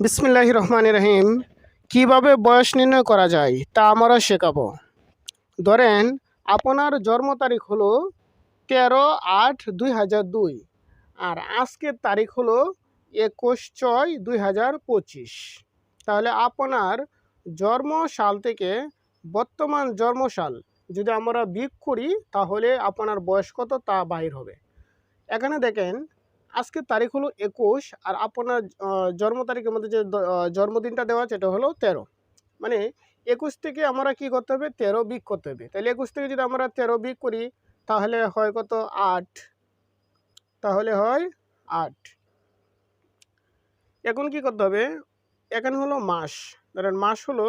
বিসমিল্লাহ রহমান রহিম কীভাবে বয়স নির্ণয় করা যায়, তা আমরা শেখাবো। ধরেন, আপনার জন্ম তারিখ হলো তেরো আট দুই হাজার দুই আর আজকের তারিখ হলো একুশ ছয় দুই হাজার পঁচিশ। তাহলে আপনার জন্ম সাল থেকে বর্তমান জন্মসাল যদি আমরা বিক করি, তাহলে আপনার বয়স কত তা বাহির হবে। এখানে দেখেন আজকের তারিখ হলো একুশ আর আপনার জন্ম তারিখের মধ্যে যে জন্মদিনটা দেওয়া আছে, এটা হলো তেরো। মানে একুশ থেকে আমরা কি করতে হবে? তেরো বিক করতে হবে। তাহলে একুশ থেকে যদি আমরা তেরো বিক করি, তাহলে হয় কত? আট। তাহলে হয় আট। এখন কি করতে হবে? এখানে হলো মাস। ধরেন মাস হলো,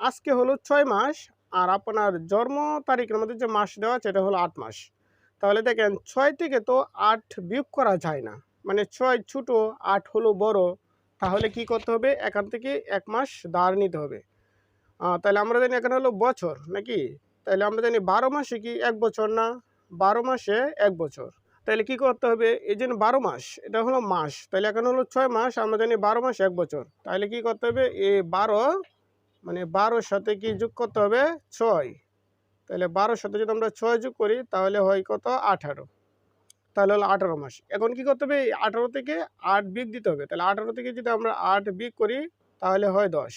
আজকে হলো ছয় মাস, আর আপনার জন্ম তারিখের মধ্যে যে মাস দেওয়া আছে, এটা হলো আট মাস। তাহলে দেখেন ছয় থেকে তো আট বিয়োগ করা যায় না। মানে ছয় ছোটো, আট হলো বড়, তাহলে কি করতে হবে? এখান থেকে এক মাস দাঁড় নিতে হবে। তাহলে আমরা জানি এখানে হলো বছর, নাকি? তাহলে আমরা জানি বারো মাসে কি এক বছর না? বারো মাসে এক বছর। তাহলে কি করতে হবে? এই জন্য বারো মাস, এটা হলো মাস। তাহলে এখানে হলো ছয় মাস, আমরা জানি বারো মাস এক বছর। তাহলে কি করতে হবে? এ বারো মানে বারোর সাথে কি যোগ করতে হবে? ছয়। তাহলে বারোর সাথে যদি আমরা ছয় যোগ করি, তাহলে হয় কত? আঠারো। তাহলে হলো আঠারো মাস। এখন কি করতে হবে? আঠারো থেকে আট বিগ দিতে হবে। তাহলে আঠারো থেকে যদি আমরা আট বিগ করি, তাহলে হয় দশ।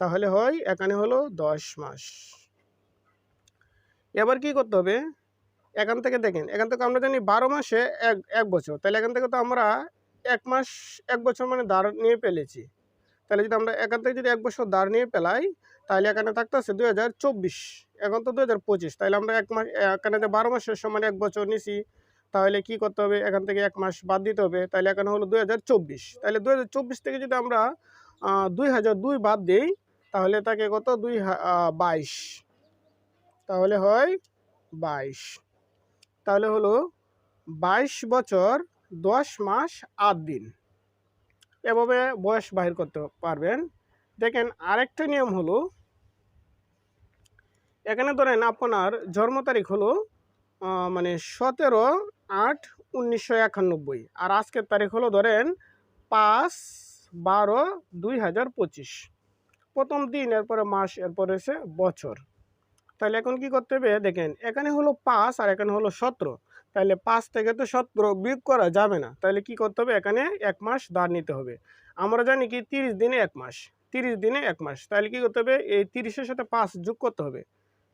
তাহলে হয় এখানে হলো দশ মাস। এবার কি করতে হবে? এখান থেকে দেখেন, এখান থেকে আমরা জানি বারো মাসে এক এক বছর। তাহলে এখান থেকে তো আমরা এক মাস, এক বছর মানে দাঁড় নিয়ে পেলেছি তাহলে যদি আমরা এখান থেকে যদি এক বছর দাঁড় নিয়ে পেলাই, তাহলে এখানে থাকতেছে দুই হাজার চব্বিশ। এখন তো দুই হাজার পঁচিশ, তাহলে আমরা এক মাস, এখানে যে বারো মাসের সমান এক বছর নিছি, তাহলে কি করতে হবে? এখান থেকে এক মাস বাদ দিতে হবে, তাহলে এখানে হলো দুই হাজার চব্বিশ। তাহলে দুই হাজার চব্বিশ থেকে যদি আমরা দুই হাজার দুই বাদ দিই, তাহলে তাকে কত? দুই বাইশ। তাহলে হয় বাইশ। তাহলে হলো বাইশ বছর দশ মাস আট দিন। এভাবে বয়স বাহির করতে পারবেন। দেখেন আরেকটা নিয়ম হলো, এখানে ধরেন আপনার জন্ম তারিখ হলো মানে সতেরো আট উনিশশো একানব্বই, আর আজকের তারিখ হলো ধরেন পাঁচ বারো দুই হাজার পঁচিশ। প্রথম দিন, এরপরে মাস, এরপরে হচ্ছে বছর। তাহলে এখন কি করতে হবে? দেখেন এখানে হলো পাঁচ আর এখানে হলো সতেরো। তাহলে পাঁচ থেকে তো সতেরো বিয়োগ করা যাবে না। তাহলে কি করতে হবে? এখানে এক মাস দাঁড় নিতে হবে। আমরা জানি কি, তিরিশ দিনে এক মাস। তিরিশ দিনে এক মাস। তাহলে কি করতে হবে? এই তিরিশের সাথে পাঁচ যোগ করতে হবে।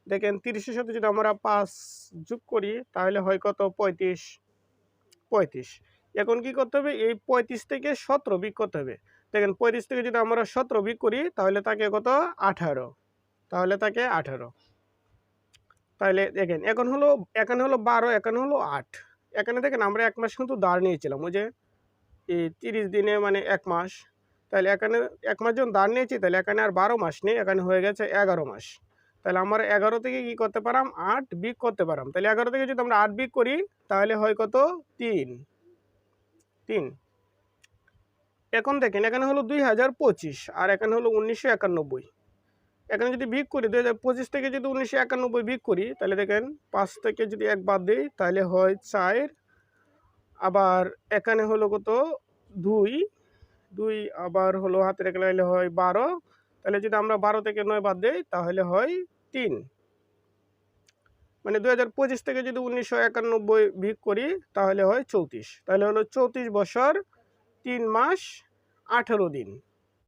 দেখেন, তিরিশের সাথে যদি আমরা পাঁচ যোগ করি, তাহলে হয় কত? পঁয়ত্রিশ। পঁয়ত্রিশ। এখন কি করতে হবে? এই পঁয়ত্রিশ থেকে সতেরো বিক করতে হবে। দেখেন, পঁয়ত্রিশ থেকে যদি আমরা সতেরো বিক করি, তাহলে তাকে কত? আঠারো। তাহলে তাকে আঠারো। তাহলে দেখেন, এখন হলো, এখানে হলো বারো, এখানে হলো আট। এখানে দেখেন আমরা এক মাস কিন্তু দাঁড় নিয়েছিলাম, ওই যে এই তিরিশ দিনে মানে এক মাস। তাহলে এখানে এক মাস যখন দাঁড় নিয়েছি তাহলে এখানে আর বারো মাস নেই, এখানে হয়ে গেছে এগারো মাস। তাহলে আমরা এগারো থেকে কি করতে পারাম? আট বিক করতে পারাম। তাহলে এগারো থেকে যদি আমরা আট বিক করি তাহলে হয় কত? তিন। তিন। এখন দেখেন, এখানে হলো দুই হাজার পঁচিশ, আর এখানে হলো উনিশশো একানব্বই। এখানে যদি বিক করি দুই হাজার থেকে যদি উনিশশো একানব্বই বিক করি, তাহলে দেখেন পাঁচ থেকে যদি এক বাদ দিই, তাহলে হয় চার। আবার এখানে হলো কত? দুই। দুই আবার হলো হাতে রেখে লাইলে হয় বারো। তাহলে যদি আমরা বারো থেকে নয় বাদ দিই, তাহলে হয় তিন। মানে দু হাজার পঁচিশ থেকে যদি উনিশশো একানব্বই ভিক করি, তাহলে হয় চৌত্রিশ। তাহলে হলো চৌত্রিশ বছর তিন মাস আঠেরো দিন।